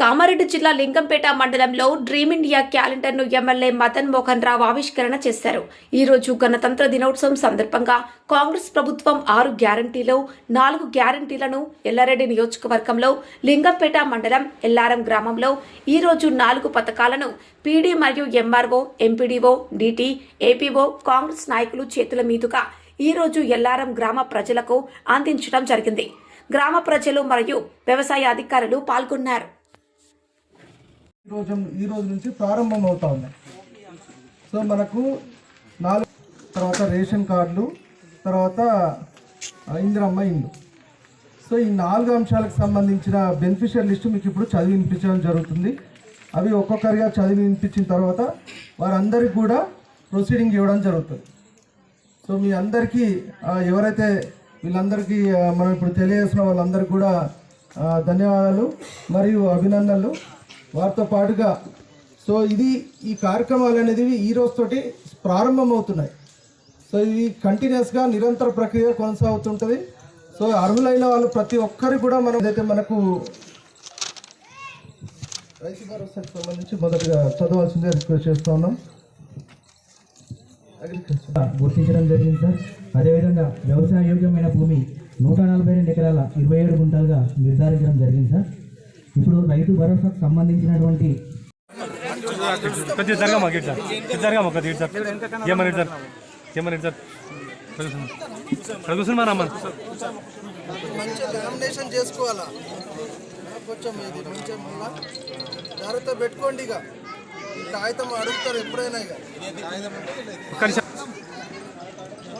కామారెడ్డి జిల్లా లింగంపేట మండలంలో dream India క్యాలెండర్ను ఎమ్మెల్యే మదన్ మోహన్ రావు ఆవిష్కరణ చేశారు. ఈ రోజు గణతంత్ర దినోత్సవం సందర్భంగా కాంగ్రెస్ ప్రభుత్వం ఆరు గ్యారంటీలో నాలుగు గ్యారంటీలను ఎల్లారెడ్డి నియోజకవర్గంలో లింగంపేట మండలం ఎల్లారం గ్రామంలో ఈ రోజు నాలుగు పథకాలను పీడీ మరియు MRO MPDO DT APO Congress నాయకులు చేతుల మీదుగా ఈ రోజు ఎల్లారం గ్రామ ప్రజలకు అందించడం జరిగింది. గ్రామ ప్రజలు మరియు వ్యవసాయ అధికారులు పాల్గొన్నారు. రోజు ఈ రోజు నుంచి ప్రారంభం అవుతా ఉన్నాయి సో మనకు నాలుగు తర్వాత రేషన్ కార్డులు తర్వాత ఇందిరమ్మ ఇండ్లు. సో ఈ నాలుగు అంశాలకు సంబంధించిన బెనిఫిషియర్ లిస్టు మీకు ఇప్పుడు చదివి వినిపించడం జరుగుతుంది. అవి ఒక్కొక్కరిగా చదివి వినిపించిన తర్వాత వారందరికీ కూడా ప్రొసీడింగ్ ఇవ్వడం జరుగుతుంది. సో మీ అందరికీ ఎవరైతే వీళ్ళందరికీ మనం ఇప్పుడు తెలియజేసిన వాళ్ళందరికీ కూడా ధన్యవాదాలు మరియు అభినందనలు. వారితో పాటుగా. సో ఇది ఈ కార్యక్రమాలు అనేది ఈ రోజుతోటి ప్రారంభమవుతున్నాయి. సో ఇది కంటిన్యూస్గా నిరంతర ప్రక్రియ కొనసాగుతుంటుంది. సో అర్హులైన వాళ్ళు ప్రతి ఒక్కరు కూడా మనం ఏదైతే మనకు రైతు భరోసాకు సంబంధించి మొదటగా చదవాల్సిందే రిక్వెస్ట్ చేస్తా ఉన్నాం. అగ్రికల్చర్ గుర్తించడం జరిగింది సార్. అదేవిధంగా వ్యవసాయ యోగ్యమైన భూమి నూట నలభై రెండు ఎకరాల ఇరవై ఏడు గుంటలుగా నిర్ధారించడం జరిగింది సార్. ఇప్పుడు రైతు భరోసాకు సంబంధించినటువంటి కొద్దిగా జరగమా గిట్ సార్. ఇది జరగమా కొద్దిగా ఇటు సార్. ఏమని ఇటు సార్? ఏమని ఇటు సార్? ఇక్కడ కూర్చుని మన అమ్మ మంచి లామినేషన్ చేసుకోవాలా? కొంచెం ఇది మంచిగా మళ్ళా జాగ్రత్త పెట్టుకోండి ఇక. కాగితం అడుగుతారు ఎప్పుడైనా ఇక.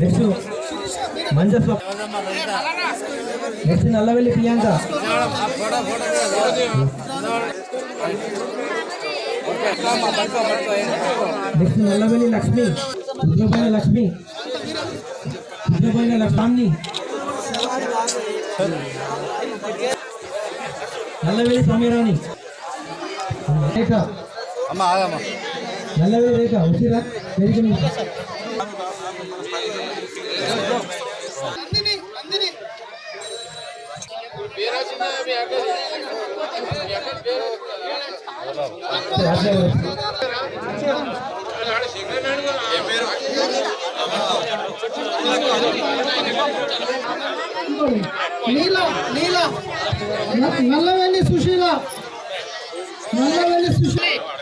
నెక్స్ట్ మంజస్వ నెక్స్ట్ నల్లవెల్లి ప్రియాంక. నెక్స్ట్ నల్లవెల్లి లక్ష్మి రుద్రపోయిన లక్ష్మి రుద్రపోయిన లక్ష్మి నల్లవెల్లి సమీరాణి రేఖ నల్లవే రేఖ వచ్చిరా పెరిగి నీల నీల. నల్లవెల్లి సుశీల. నల్లవెల్లి సుశీల.